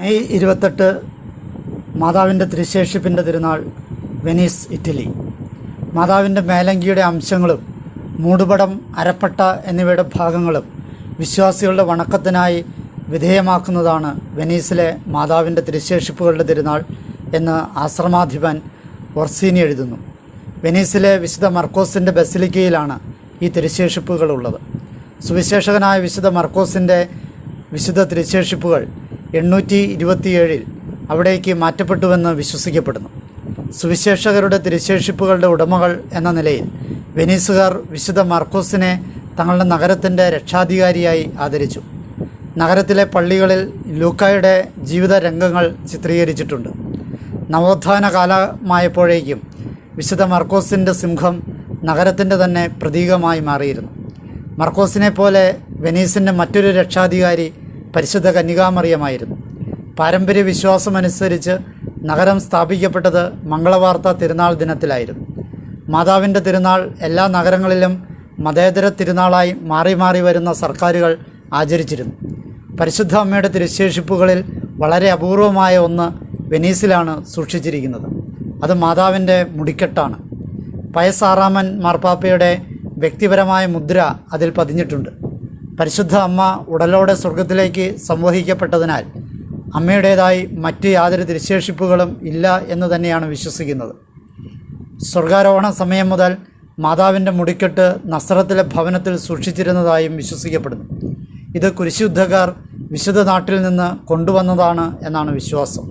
May ഇരുപത്തെട്ട് മാതാവിന്റെ തിരുശേഷിപ്പിന്റെ തിരുനാൾ Venice Italy. മാതാവിന്റെ മേലങ്കിയുടെ അംശങ്ങളും മൂടുപടം അരപ്പട്ട എന്നിവയുടെ ഭാഗങ്ങളും വിശ്വാസികളുടെ വണക്കത്തിനായി വിധേയമാക്കുന്നതാണ് വെനീസിലെ മാതാവിന്റെ തിരുശേഷിപ്പുകളുടെ തിരുനാൾ എന്ന് ആശ്രമാധിപൻ ഒർസീനി എഴുതുന്നു. വെനീസിലെ വിശുദ്ധ മർക്കോസിന്റെ ബസിലിക്കയിലാണ് ഈ തിരുശേഷിപ്പുകളുള്ളത് സുവിശേഷകനായ വിശുദ്ധ മർക്കോസിന്റെ വിശുദ്ധ തിരുശേഷിപ്പുകൾ എണ്ണൂറ്റി ഇരുപത്തിയേഴിൽ അവിടേക്ക് മാറ്റപ്പെട്ടുവെന്ന് വിശ്വസിക്കപ്പെടുന്നു. സുവിശേഷകരുടെ തിരുശേഷിപ്പുകളുടെ ഉടമകൾ എന്ന നിലയിൽ വെനീസുകാർ വിശുദ്ധ മർക്കോസിനെ തങ്ങളുടെ നഗരത്തിന്റെ രക്ഷാധികാരിയായി ആദരിച്ചു. നഗരത്തിലെ പള്ളികളിൽ ലൂക്കായുടെ ജീവിത രംഗങ്ങൾ ചിത്രീകരിച്ചിട്ടുണ്ട്. നവോത്ഥാന കാലമായപ്പോഴേക്കും വിശുദ്ധ മർക്കോസിന്റെ സിംഹം നഗരത്തിന്റെ തന്നെ പ്രതീകമായി മാറിയിരുന്നു. മർക്കോസിനെ പോലെ വെനീസിന്റെ മറ്റൊരു രക്ഷാധികാരി പരിശുദ്ധ കന്യകാമറിയമായിരുന്നു. പാരമ്പര്യ വിശ്വാസമനുസരിച്ച് നഗരം സ്ഥാപിക്കപ്പെട്ടത് മംഗളവാർത്ത തിരുനാൾ ദിനത്തിലായിരുന്നു. മാതാവിന്റെ തിരുനാൾ എല്ലാ നഗരങ്ങളിലും മതേതര തിരുനാളായി മാറി മാറി വരുന്ന സർക്കാരുകൾ ആചരിച്ചിരുന്നു. പരിശുദ്ധ അമ്മയുടെ തിരുശേഷിപ്പുകളിൽ വളരെ അപൂർവമായ ഒന്ന് വെനീസിലാണ് സൂക്ഷിച്ചിരിക്കുന്നത്. അത് മാതാവിന്റെ മുടിക്കെട്ടാണ്. പയസാറാമൻ മാർപ്പാപ്പയുടെ വ്യക്തിപരമായ മുദ്ര അതിൽ പതിഞ്ഞിട്ടുണ്ട്. പരിശുദ്ധ അമ്മ ഉടലോടെ സ്വർഗത്തിലേക്ക് സംവഹിക്കപ്പെട്ടതിനാൽ അമ്മയുടേതായി മറ്റ് യാതൊരു തിരിശേഷിപ്പുകളും ഇല്ല എന്ന് തന്നെയാണ് വിശ്വസിക്കുന്നത്. സ്വർഗാരോഹണ സമയം മുതൽ മാതാവിന്റെ മുടിക്കെട്ട് നസ്രത്തിലെ ഭവനത്തിൽ സൂക്ഷിച്ചിരുന്നതായും വിശ്വസിക്കപ്പെടുന്നു. ഇത് കുരിശുദ്ധക്കാർ വിശുദ്ധ നാട്ടിൽ നിന്ന് കൊണ്ടുവന്നതാണ് എന്നാണ് വിശ്വാസം.